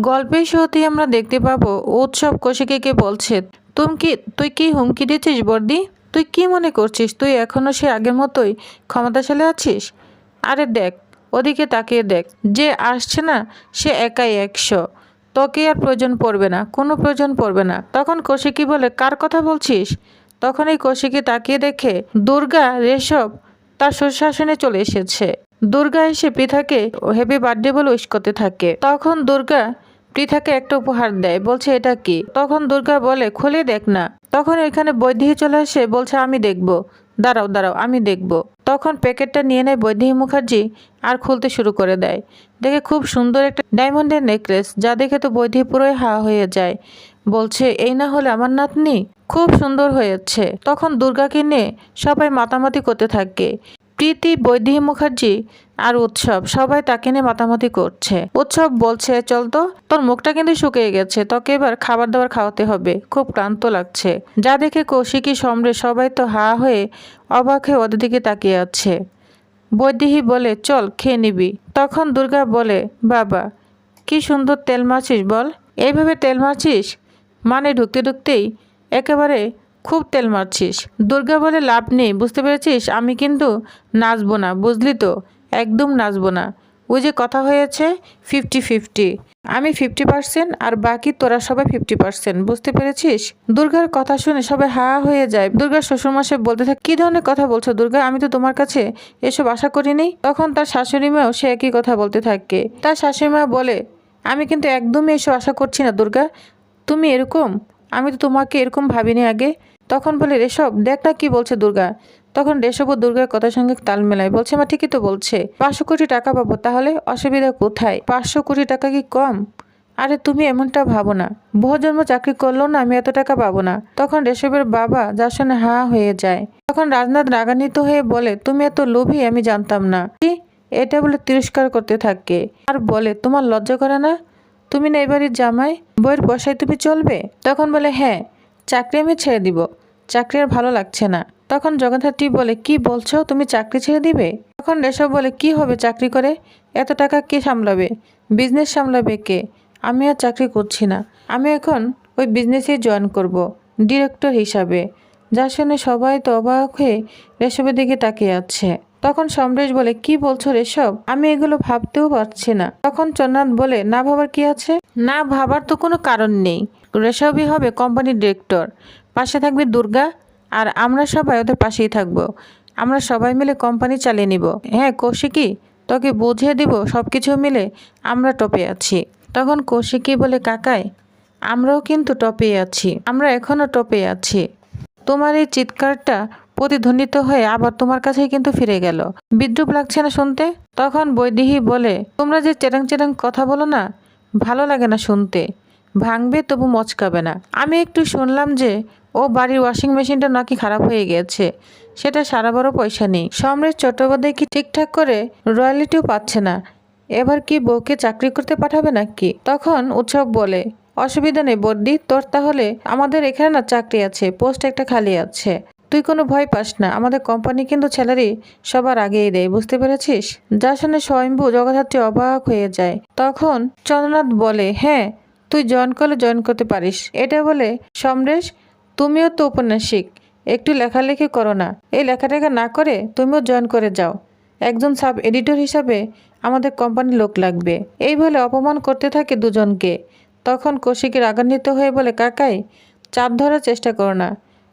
গল্পের শুরুতেই আমরা দেখতে পাবো, উৎসব কৌশিকীকে বলছে, তুমি কি, তুই কি হুমকি দিচ্ছিস বর্দি? তুই কি মনে করছিস? তুই এখনও সে আগের মতোই ক্ষমতাশালী আছিস? আরে দেখ, ওদিকে তাকিয়ে দেখ, যে আসছে না, সে একাই একশো। তোকে আর প্রয়োজন পড়বে না, কোনো প্রয়োজন পড়বে না। তখন কৌশিকী বলে, কার কথা বলছিস? তখন এই কৌশিকী তাকিয়ে দেখে, দুর্গা রেশব তার সুশাসনে চলে এসেছে। দুর্গা এসে পৃথাকে হ্যাপি বার্থডে বলে উইশ করতে থাকে। তখন দুর্গা পৃথাকে একটা উপহার দেয়, বলছে, এটা কি? তখন দুর্গা বলে, খুলে দেখ না। তখন এখানে বৈদেহী চলে আসে, বলছে, আমি দেখব। দাঁড়াও দাঁড়াও, আমি দেখব। তখন প্যাকেটটা নিয়ে নেয় বৈদেহী মুখার্জি আর খুলতে শুরু করে দেয়। দেখে খুব সুন্দর একটা ডায়মন্ডের নেকলেস, যা দেখে তো বৈদেহী পুরোই হা হয়ে যায়। বলছে, এই না হলে আমার নাতনি? খুব সুন্দর হয়েছে। তখন দুর্গাকে নিয়ে সবাই মাতামাতি করতে থাকে। প্রীতি বৈদেহী মুখার্জি আর উৎসব, সবাই তাকে নিয়ে মাতামাতি করছে। উৎসব বলছে, চল তো, তোর মুখটা কিন্তু শুকিয়ে গেছে, তোকে এবার খাবার দাবার খাওয়াতে হবে, খুব ক্লান্ত লাগছে। যা দেখে কৌশিকী সম্রে সবাই তো হা হয়ে অবাক হয়ে ওদের দিকে তাকিয়ে আছে। বৈদেহী বলে, চল, খেয়ে নিবি। তখন দুর্গা বলে, বাবা, কি সুন্দর তেল মারছিস বল। এইভাবে তেল মারছিস? মানে ঢুকতে ঢুকতেই একেবারে খুব তেল মারছিস। দুর্গা বলে লাভ নেই, বুঝতে পেরেছিস? আমি কিন্তু নাচবো না, বুঝলি তো? একদম নাচবো না। ওই যে কথা হয়েছে ফিফটি ফিফটি আমি ফিফটি পার্সেন্ট আর বাকি তোরা সবাই ফিফটি পার্সেন্ট বুঝতে পেরেছিস? দুর্গার কথা শুনে সবাই হা হয়ে যায়। দুর্গার শ্বশুরমশাই বলতে থাকে, কি ধরনের কথা বলছো দুর্গা? আমি তো তোমার কাছে এসব আশা করিনি। তখন তার শাশুড়ি মাও সে একই কথা বলতে থাকে। তার শাশুড়ি মা বলে, আমি কিন্তু একদমই এসব আশা করছি না দুর্গা। তুমি এরকম? আমি তো তোমাকে এরকম ভাবিনি আগে। তখন বলে, রেশব, দেখ না কি বলছে দুর্গা। তখন রেশব ও দুর্গার কথার সঙ্গে তাল মেলায়, বলছে মা, ঠিকই তো বলছে। পাঁচশো কোটি টাকা পাবো, তাহলে অসুবিধা কোথায়? পাঁচশো কোটি টাকা কি কম? আরে, তুমি এমনটা ভাবো না। বহুজন্ম চাকরি করলেও না আমি এত টাকা পাবো না। তখন রেশবের বাবা যার সঙ্গে হা হয়ে যায়। তখন রাজনাথ রাগান্বিত হয়ে বলে, তুমি এত লোভী, আমি জানতাম না। কি? এটা বলে তিরস্কার করতে থাকে। আর বলে, তোমার লজ্জা করে না? তুমি না এবারের জামাই? বইয়ের পয়সায় তুমি চলবে? তখন বলে হ্যাঁ চাকরি আমি ছেড়ে দিব। চাকরি আর ভালো লাগছে না। তখন জগদ্ধাত্রী বলে, কি বলছো? তুমি চাকরি ছেড়ে দিবে? তখন রেশব বলে, কি হবে চাকরি করে? এত টাকা কে সামলাবে? বিজনেস সামলাবে কে? আমি আর চাকরি করছি না। আমি এখন ওই বিজনেসে জয়েন করব ডিরেক্টর হিসাবে। যার শুনে সবাই তো অবাক হয়ে রেশবের দিকে তাকিয়ে আছে। তখন সমরেশ বলে, কি বলছো রেশব আমি এগুলো ভাবতেও পারছি না। তখন চন্দ্রনাথ বলে, না ভাবার কি আছে? না ভাবার তো কোনো কারণ নেই। রেশবই হবে কোম্পানির ডিরেক্টর পাশে থাকবে দুর্গা আর আমরা সবাই ওদের পাশেই থাকব। আমরা সবাই মিলে কোম্পানি চালিয়ে নিব। হ্যাঁ কৌশিকী, তোকে বুঝিয়ে দিব সব কিছু মিলে আমরা টপে আছি। তখন কৌশিকী বলে, কাকাই, আমরাও কিন্তু টপে আছি। আমরা এখনও টপে আছি। তোমার এই চিৎকারটা প্রতিধ্বনিত হয়ে আবার তোমার কাছেই কিন্তু ফিরে গেল। বিদ্রুপ লাগছে না শুনতে? তখন বৈদেহী বলে, তোমরা যে চেরাং চেরাং কথা বলো না, ভালো লাগে না শুনতে। ভাঙবে তবু মচকাবে না। আমি একটু শুনলাম যে ও বাড়ির ওয়াশিং মেশিনটা নাকি খারাপ হয়ে গেছে। সেটা সারাবারও পয়সা নেই। সম্রাট চট্টোপাধ্যায় কি ঠিকঠাক করে রয়্যালিটিও পাচ্ছে না। এবার কি বউকে চাকরি করতে পাঠাবে নাকি? তখন উৎসব বলে, অসুবিধা নেই বর্দি তোর তাহলে আমাদের এখানে না চাকরি আছে, পোস্ট একটা খালি আছে। তুই কোনো ভয় পাস না, আমাদের কোম্পানি কিন্তু স্যালারি সবার আগেই দেয়, বুঝতে পেরেছিস? যার শুনে স্বয়ম্ভু জগদ্ধাত্রী অবাক হয়ে যায়। তখন চন্দ্রনাথ বলে হ্যাঁ তুই জয়েন করলে জয়েন করতে পারিস। এটা বলে সমরেশ তুমিও তো উপন্যাসিক, একটু লেখালেখি করো না। এই লেখাটেখা না করে তুমিও জয়েন করে যাও। একজন সাব এডিটর হিসাবে আমাদের কোম্পানির লোক লাগবে। এই বলে অপমান করতে থাকে দুজনকে। তখন কৌশিকী রাগান্বিত হয়ে বলে, কাকাই, চাপ ধরার চেষ্টা করো না।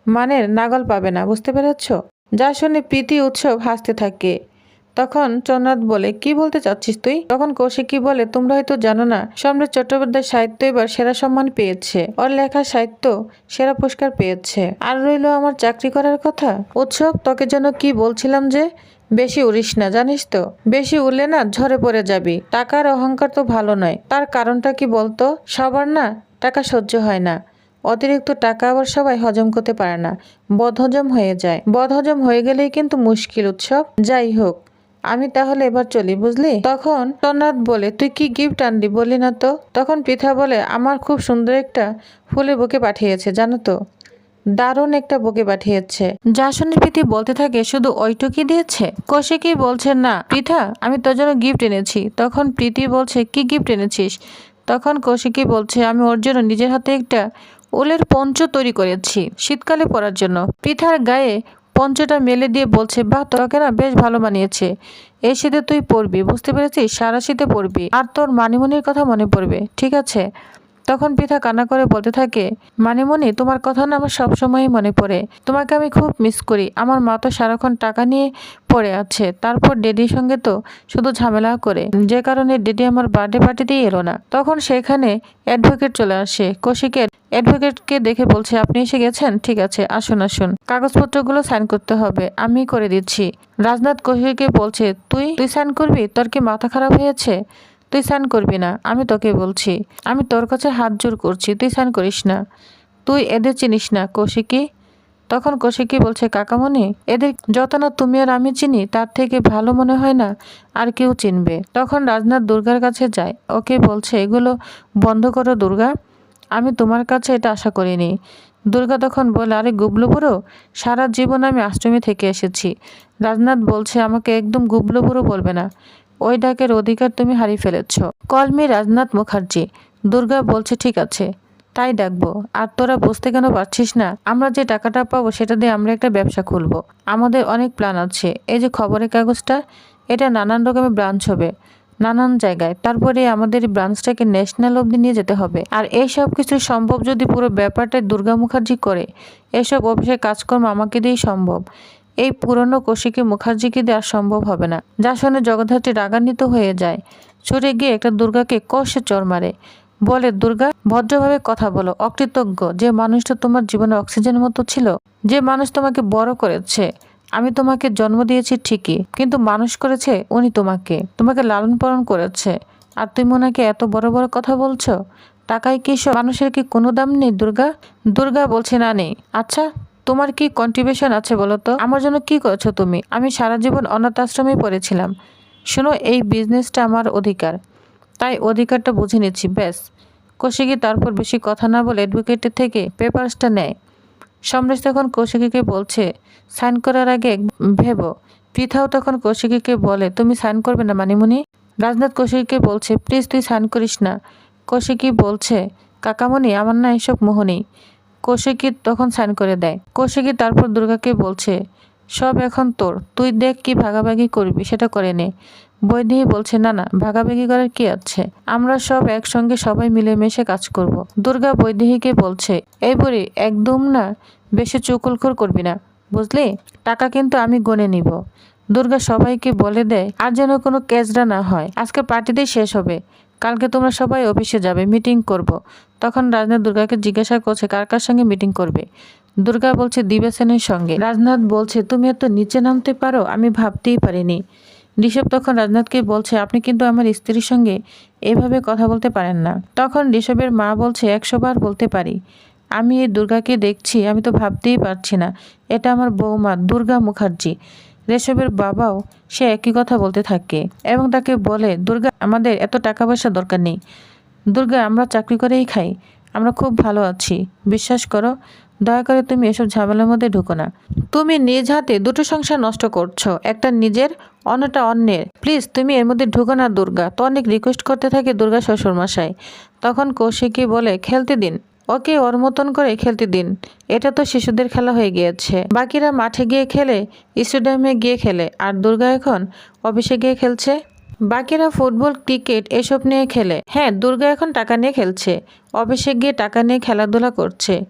মানের নাগল পাবে না, বুঝতে পেরেছ? যা শুনে প্রীতি উৎসব হাসতে থাকে। তখন চন্দ্রনাথ বলে, কি বলতে চাচ্ছিস তুই? তখন কৌশিকী বলে, তোমরা হয়তো জানো না, সম্রাট চট্টোপাধ্যায় সাহিত্য এবার সেরা সম্মান পেয়েছে। ওর লেখা সাহিত্য সেরা পুরস্কার পেয়েছে। আর রইল আমার চাকরি করার কথা? উৎসব, তোকে যেন কি বলছিলাম যে, বেশি উড়িস না, জানিস তো? বেশি উড়লে না ঝরে পড়ে যাবি। টাকার অহংকার তো ভালো নয়। তার কারণটা কি বলতো? সবার না টাকা সহ্য হয় না। অতিরিক্ত টাকা আবার সবাই হজম করতে পারে না। বদহজম হয়ে যায়। বদহজম হয়ে গেলেই কিন্তু মুশকিল উৎসব। যাই হোক আমি তাহলে এবার চলি, বুঝলি? তখন তন্নাথ বলে, তুই কি গিফট আনলি? বলি না তো। তখন পৃথা বলে, আমার খুব সুন্দর একটা ফুলের বুকে পাঠিয়েছে, জানো তো? দারুণ একটা বুকে পাঠিয়েছে। যা শুনে প্রীতি বলতে থাকে, শুধু ওইটুকি দিয়েছে? কৌশিকী বলছে, না পৃথা আমি তোর জন্য গিফট এনেছি। তখন প্রীতি বলছে, কি গিফট এনেছিস? তখন কৌশিকী বলছে, আমি ওর জন্য নিজের হাতে একটা উলের পঞ্চ তৈরি করেছি, শীতকালে পরার জন্য। পিঠার গায়ে পঞ্চটা মেলে দিয়ে বলছে, বাহ, তোকে না বেশ ভালো মানিয়েছে। এই শীতে তুই পড়বি, বুঝতে পেরেছিস? সারা শীতে পড়বি। আর তোর মানিমনির কথা মনে পড়বে, ঠিক আছে? তখন পিঠা কান্না করে বলতে থাকে মানিমণি তোমার কথা না আমার সবসময়ই মনে পড়ে। তোমাকে আমি খুব মিস করি। আমার মা তো সারাক্ষণ টাকা নিয়ে পড়ে আছে। তারপর ডেডির সঙ্গে তো শুধু ঝামেলা করে। যে কারণে ডেডি আমার বার্থডে পার্টিতেই এলো না। তখন সেখানে অ্যাডভোকেট চলে আসে। কৌশিকের অ্যাডভোকেটকে দেখে বলছে, আপনি এসে গেছেন? ঠিক আছে, আসুন আসুন। কাগজপত্রগুলো সাইন করতে হবে। আমি করে দিচ্ছি। রাজনাথ কৌশিককে বলছে, তুই তুই সাইন করবি? তোর কি মাথা খারাপ হয়েছে? তুই সাইন করবি না, আমি তোকে বলছি। আমি তোর কাছে হাত জোর করছি, তুই সাইন করিস না। তুই এদের চিনিস না, কৌশিকী? তখন কৌশিকী বলছে, কাকামণি, এদের যত না তুমি আর আমি চিনি, তার থেকে ভালো মনে হয় না, আর কেউ চিনবে। তখন রাজনাথ দুর্গার কাছে যায়, ওকে বলছে, এগুলো বন্ধ করো দুর্গা, আমি তোমার কাছে এটা আশা করিনি। দুর্গা তখন বলে, আরে গুবলু বুড়ো, সারা জীবন আমি আশ্রমে থেকে এসেছি। রাজনাথ বলছে, আমাকে একদম গুবলু বুড়ো বলবে না। ওই ডাকের অধিকার তুমি হারিয়ে ফেলেছ। কলমি রাজনাথ মুখার্জি। দুর্গা বলছে, ঠিক আছে, তাই ডাকবো। আর তোরা বুঝতে কেন পারছিস না? আমরা যে টাকাটা পাবো সেটা দিয়ে আমরা একটা ব্যবসা খুলবো। আমাদের অনেক প্ল্যান আছে। এই যে খবরের কাগজটা, এটা নানান রকমের ব্রাঞ্চ হবে। নানান জায়গায়। তারপরে আমাদের ব্রাঞ্চটাকে ন্যাশনাল অবধি নিয়ে যেতে হবে। আর এই সব কিছু সম্ভব যদি পুরো ব্যাপারটা দুর্গা মুখার্জি করে, এসব অফিসের কাজকর্ম আমাকে দিয়েই সম্ভব। এই পুরনো কৌশিকী মুখার্জিকে দেওয়া সম্ভব হবে না। যা শুনে জগদ্ধাত্রী রাগান্বিত হয়ে যায়। ছুটে গিয়ে একটা দুর্গাকে কষে চর মারে। বলে, দুর্গা, ভদ্রভাবে কথা বলো। অকৃতজ্ঞ। যে মানুষটা তোমার জীবনে অক্সিজেন মতো ছিল, যে মানুষ তোমাকে বড় করেছে, আমি তোমাকে জন্ম দিয়েছি ঠিকই, কিন্তু মানুষ করেছে উনি তোমাকে। তোমাকে লালন পালন করেছে। আর তুমি ওনাকে এত বড় বড় কথা বলছো? টাকায় কি সব মানুষের কি কোনো দাম নেই, দুর্গা? দুর্গা বলছে, না নেই। আচ্ছা তোমার কি কন্ট্রিবিউশন আছে বলো তো? আমার জন্য কি করেছ তুমি? আমি সারা জীবন অনাথ আশ্রমে পড়েছিলাম। শোনো, এই বিজনেসটা আমার অধিকার। তাই অধিকারটা বুঝে নিচ্ছি, ব্যাস। কৌশিকী তারপর বেশি কথা না বলে অ্যাডভোকেটের থেকে পেপারসটা নেয়। সমরেশ তখন কৌশিকীকে বলছে সাইন করার আগে ভেবো। পৃথাও তখন কৌশিকীকে বলে, তুমি সাইন করবে না, মানিমুনি? রাজনাথ কৌশিকীকে বলছে প্লিজ তুই সাইন করিস না। কৌশিকী বলছে, কাকামণি, আমার না এসব মোহ নেই। কৌশিকী তখন সাইন করে দেয়। কৌশিকী তারপর দুর্গাকে বলছে, সব এখন তোর, তুই দেখ কি ভাগাভাগি করবি, সেটা করে নে। বৈদেহী বলছে, না না, ভাগাভাগি করার কি আছে? আমরা সব একসঙ্গে সবাই মিলেমিশে কাজ করব। দুর্গা বৈদেহীকে বলছে, এই বলি একদম না, বেশি চুকুলখুর করবি না, বুঝলি? টাকা কিন্তু আমি গনে নিব। দুর্গা সবাইকে বলে দেয়, আর যেন কোনো ক্যাচরা না হয়, আজকে পার্টিতেই শেষ হবে। কালকে তোমরা সবাই অফিসে যাবে, মিটিং করব। তখন রাজনাথ দুর্গাকে জিজ্ঞাসা করছে, কার কার সঙ্গে মিটিং করবে? দুর্গা বলছে দিবেসেনের সঙ্গে। রাজনাথ বলছে, তুমি এত নিচে নামতে পারো, আমি ভাবতেই পারিনি। ঋষভ তখন রাজনাথকে বলছে, আপনি কিন্তু আমার স্ত্রীর সঙ্গে এভাবে কথা বলতে পারেন না। তখন ঋষভের মা বলছে, একশো বার বলতে পারি। আমি এই দুর্গাকে দেখছি, আমি তো ভাবতেই পারছি না। এটা আমার বৌমা, দুর্গা মুখার্জি। ঋষভের বাবাও সে একই কথা বলতে থাকে এবং তাকে বলে, দুর্গা, আমাদের এত টাকা পয়সা দরকার নেই। দুর্গা, আমরা চাকরি করেই খাই। আমরা খুব ভালো আছি। বিশ্বাস করো, দয়া করে তুমি এসব ঝামেলার মধ্যে ঢুকো না। তুমি নিজ হাতে দুটো সংসার নষ্ট করছ, একটা নিজের, অন্যটা অন্যের। প্লিজ, তুমি এর মধ্যে ঢুকো না, দুর্গা। তো অনেক রিকোয়েস্ট করতে থাকে দুর্গা শ্বশুরমশাই। তখন কৌশিকী বলে, খেলতে দিন। ওকে ওর মতন করে খেলতে দিন। এটা তো শিশুদের খেলা হয়ে গিয়েছে। বাকিরা মাঠে গিয়ে খেলে, স্টেডিয়ামে গিয়ে খেলে। আর দুর্গা এখন অফিসে গিয়ে খেলছে। বাকিরা ফুটবল, ক্রিকেট এসব নিয়ে খেলে। হ্যাঁ দুর্গা এখন টাকা নিয়ে খেলছে। অফিসে গিয়ে টাকা নিয়ে খেলাধুলা করছে।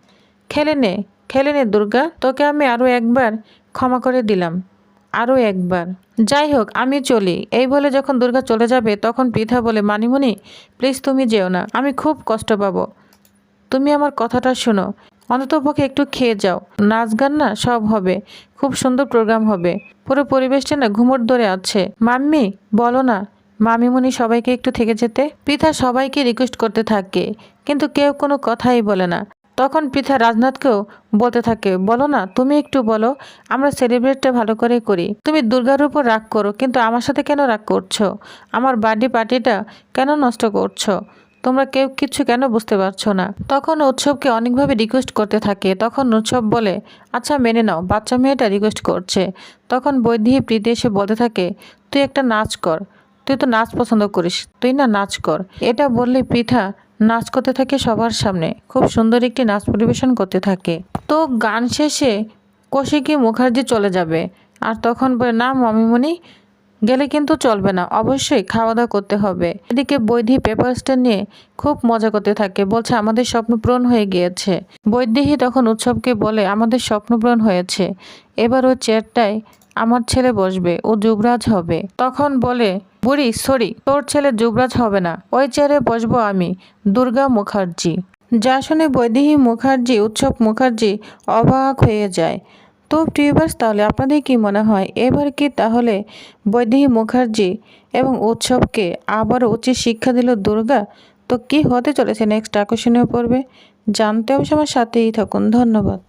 খেলে নে খেলে নে দুর্গা। তোকে আমি আরও একবার ক্ষমা করে দিলাম। আরও একবার। যাই হোক, আমি চলি। এই বলে যখন দুর্গা চলে যাবে, তখন পৃথা বলে, মানিমুনি প্লিজ তুমি যেও না। আমি খুব কষ্ট পাবো। তুমি আমার কথাটা শোনো। অন্ততপক্ষে একটু খেয়ে যাও। নাচ গান না সব হবে। খুব সুন্দর প্রোগ্রাম হবে। পুরো পরিবেশটা না ঘুমোর ধরে আছে। মাম্মি, বলো না, মামিমুনি সবাইকে একটু থেকে যেতে? পৃথা সবাইকে রিকোয়েস্ট করতে থাকে, কিন্তু কেউ কোনো কথাই বলে না। তখন পৃথা রাজনাথকেও বলতে থাকে, বলো না, তুমি একটু বলো, আমরা সেলিব্রেটটা ভালো করে করি। তুমি দুর্গার উপর রাগ করো, কিন্তু আমার সাথে কেন রাগ করছ? আমার বার্থডে পার্টিটা কেন নষ্ট করছ? তোমরা কেউ কিছু কেন বুঝতে পারছ না? তখন উৎসবকে অনেকভাবে রিকোয়েস্ট করতে থাকে। তখন উৎসব বলে আচ্ছা মেনে নাও, বাচ্চা মেয়েটা রিকোয়েস্ট করছে। তখন বৈদেহী প্রীতি এসে বলতে থাকে, তুই একটা নাচ কর তুই তুই তো নাচ পছন্দ করিস, তুই না নাচ কর। এটা বললে পৃথা নাচ করতে থাকে সবার সামনে, খুব সুন্দর একটি নাচ পরিবেশন করতে থাকে। তো গান শেষে কৌশিকী মুখার্জি চলে যাবে। আর তখন বলে, না, মামিমণি গেলে কিন্তু চলবে না, অবশ্যই খাওয়া দাওয়া করতে হবে। এদিকে বৈধি পেপারসটা নিয়ে খুব মজা করতে থাকে, বলছে আমাদের স্বপ্ন পূরণ হয়ে গিয়েছে। বৈদেহী তখন উৎসবকে বলে, আমাদের স্বপ্ন পূরণ হয়েছে, এবার ও চেয়ারটায় আমার ছেলে বসবে, ও যুবরাজ হবে। তখন বলে, বুড়ি, সরি, তোর ছেলে যুবরাজ হবে না, ওই চেয়ারে বসবো আমি, দুর্গা মুখার্জি। যা শুনে বৈদেহী মুখার্জি, উৎসব মুখার্জি অবাক হয়ে যায়। তো টিউবার্স তাহলে আপনাদের কি মনে হয়? এবার কি তাহলে বৈদেহী মুখার্জি এবং উৎসবকে আবারও উচিত শিক্ষা দিল দুর্গা? তো কি হতে চলেছে? নেক্সট আকর্ষণীয় পর্বে। জানতে হবে আমার সাথেই থাকুন। ধন্যবাদ।